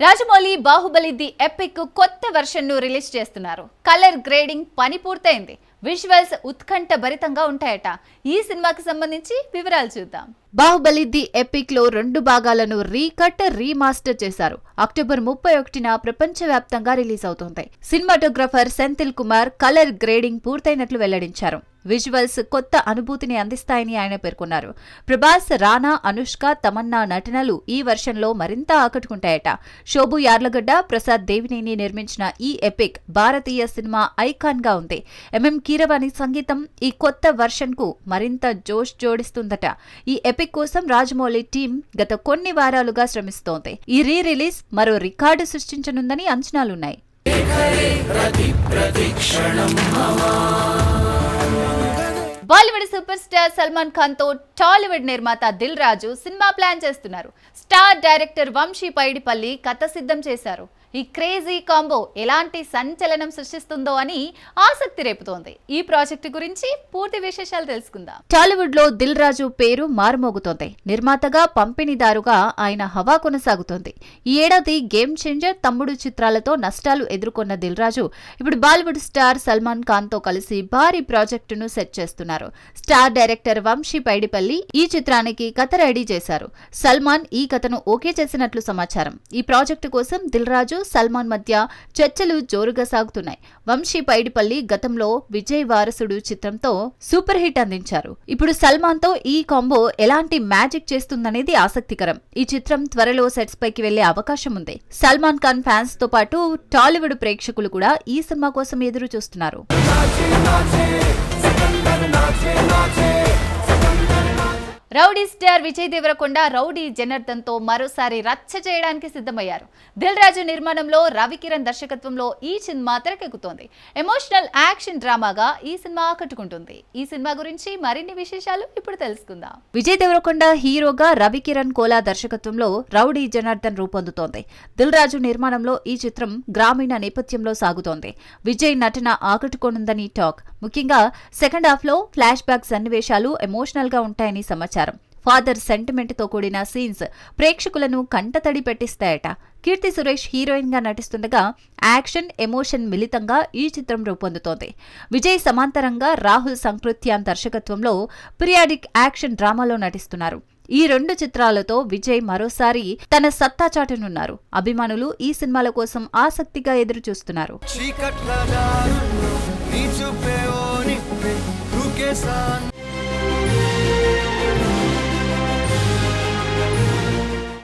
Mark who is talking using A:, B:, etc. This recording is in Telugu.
A: రాజమౌళి బాహుబలి ది ఎపిక్ కొత్త వెర్షన్ను రిలీజ్ చేస్తున్నారు. కలర్ గ్రేడింగ్ పని పూర్తయింది. విజువల్స్ ఉత్కంఠ భరితంగా ఉంటాయట. ఈ సినిమాకి సంబంధించి వివరాలు చూద్దాం. బాహుబలి ది ఎపిక్లో రెండు భాగాలను రీకట్ రీమాస్టర్ చేశారు. అక్టోబర్ ముప్పై ఒకటిన ప్రపంచవ్యాప్తంగా రిలీజ్ అవుతుంది. Cinematographer Senthil Kumar colour grading పూర్తయినట్లు వెల్లడించారు. విజువల్స్ కొత్త అనుభూతిని అందిస్తాయని ఆయన పేర్కొన్నారు. ప్రభాస్ రానా అనుష్క తమన్నా నటనలు ఈ వర్షన్లో మరింత ఆకట్టుకుంటాయట. శోభు యార్లగడ్డ ప్రసాద్ దేవినేని నిర్మించిన ఈ ఎపిక్ భారతీయ సినిమా ఐకాన్గా ఉంది. ఎంఎం కీరవాణి సంగీతం ఈ కొత్త వర్షన్కు మరింత జోష్ జోడిస్తుందట. ఈ ఎపిక్ కోసం రాజమౌళి టీం గత కొన్ని వారాలుగా శ్రమిస్తోంది. ఈ రీ రిలీజ్ మరో రికార్డు సృష్టించనుందని అంచనాలున్నాయి. బాలీవుడ్ సూపర్ స్టార్ సల్మాన్ ఖాన్తో టాలీవుడ్ నిర్మాత దిల్ రాజు సినిమా ప్లాన్ చేస్తున్నారు. స్టార్ డైరెక్టర్ వంశీ పైడిపల్లి కథ సిద్ధం చేశారు. ఈ క్రేజీ కాంబో ఎలాంటి సంచలనం సృష్టిస్తుందో అని ఆసక్తి రేపుతోంది. ఈ ప్రాజెక్టు గురించి పూర్తి విశేషాలు తెలుసుకుందాం. టాలీవుడ్లో దిల్ రాజు పేరు మారుమోగుతోంది. నిర్మాతగా పంపిణీదారుగా ఆయన హవా కొనసాగుతోంది. ఈ ఏడాది గేమ్ చేంజర్ తమ్ముడు చిత్రాలతో నష్టాలు ఎదుర్కొన్న దిల్ రాజు ఇప్పుడు బాలీవుడ్ స్టార్ సల్మాన్ ఖాన్తో కలిసి భారీ ప్రాజెక్టును సెట్ చేస్తున్నారు. స్టార్ డైరెక్టర్ వంశీ పైడిపల్లి ఈ చిత్రానికి కథ రెడీ చేశారు. సల్మాన్ ఈ కథను ఓకే చేసినట్లు సమాచారం. ఈ ప్రాజెక్టు కోసం దిల్ రాజు సల్మాన్ మధ్య చర్చలు జోరుగా సాగుతున్నాయి. వంశీ పైడిపల్లి గతంలో విజయ్ వారసుడు చిత్రంతో సూపర్ హిట్ అందించారు. ఇప్పుడు సల్మాన్తో ఈ కాంబో ఎలాంటి మ్యాజిక్ చేస్తుందనేది ఆసక్తికరం. ఈ చిత్రం త్వరలో సెట్స్ పైకి వెళ్ళే అవకాశం ఉంది. సల్మాన్ ఖాన్ ఫ్యాన్స్తో పాటు టాలీవుడ్ ప్రేక్షకులు కూడా ఈ సినిమా కోసం ఎదురు చూస్తున్నారు rowdy star Vijay Deverakonda rowdy జనార్దన్తో మరోసారి రచ్చ చేయడానికి సిద్ధమయ్యారు. దిల్ రాజు నిర్మాణంలో రవికిరణ్ దర్శకత్వంలో ఈ సినిమా తెరకెక్కుతోంది. ఎమోషనల్ యాక్షన్ డ్రామాగా ఈ సినిమా ఆకట్టుకుంటుంది. ఈ సినిమా గురించి మరిన్ని విశేషాలు ఇప్పుడు తెలుసుకుందాం. విజయ్ దేవరకొండ హీరోగా రవికిరణ్ కోలా దర్శకత్వంలో రౌడీ జనార్దన్ రూపొందుతోంది. దిల్ రాజు నిర్మాణంలో ఈ చిత్రం గ్రామీణ నేపథ్యంలో సాగుతోంది. విజయ్ నటన ఆకట్టుకోనుందని టాక్. ముఖ్యంగా సెకండ్ హాఫ్లో ఫ్లాష్ బ్యాక్ సన్నివేశాలు ఎమోషనల్గా ఉంటాయని సమాచారం. ఫాదర్ సెంటిమెంట్తో కూడిన సీన్స్ ప్రేక్షకులను కంటతడి పెట్టిస్తాయట. కీర్తి సురేష్ హీరోయిన్గా నటిస్తుండగా యాక్షన్ ఎమోషన్ మిళితంగా ఈ చిత్రం రూపొందుతోంది. విజయ్ సమాంతరంగా రాహుల్ సంకృత్యాన్ దర్శకత్వంలో పిరియాడిక్ యాక్షన్ డ్రామాలో నటిస్తున్నారు. ఈ రెండు చిత్రాలతో విజయ్ మరోసారి తన సత్తా చాటనున్నారు. అభిమానులు ఈ సినిమాల కోసం ఆసక్తిగా ఎదురు చూస్తున్నారు
B: చీకట్ల దారుల్లో నీ చూపే ఓ నిప్పే